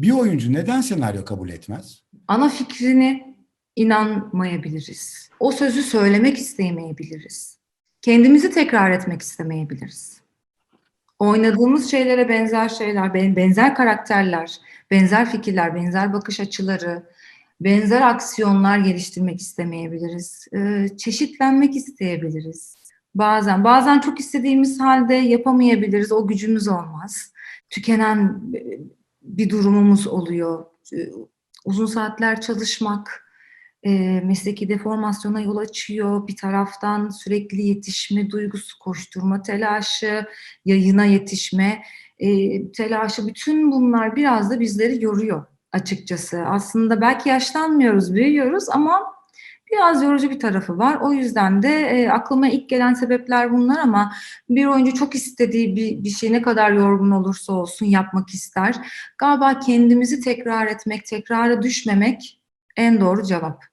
Bir oyuncu neden senaryo kabul etmez? Ana fikrini inanmayabiliriz. O sözü söylemek istemeyebiliriz. Kendimizi tekrar etmek istemeyebiliriz. Oynadığımız şeylere benzer şeyler, ben- benzer karakterler, benzer fikirler, benzer bakış açıları, benzer aksiyonlar geliştirmek istemeyebiliriz. Ee, çeşitlenmek isteyebiliriz. Bazen, bazen çok istediğimiz halde yapamayabiliriz. O gücümüz olmaz. Tükenen bir durumumuz oluyor. Ee, Uzun saatler çalışmak, e, mesleki deformasyona yol açıyor. Bir taraftan sürekli yetişme duygusu, koşturma telaşı, yayına yetişme e, telaşı bütün bunlar biraz da bizleri yoruyor açıkçası. Aslında belki yaşlanmıyoruz, büyüyoruz ama biraz yorucu bir tarafı var. O yüzden de e, aklıma ilk gelen sebepler bunlar ama bir oyuncu çok istediği bir, bir şey ne kadar yorgun olursa olsun yapmak ister. Galiba kendimizi tekrar etmek, tekrara düşmemek en doğru cevap.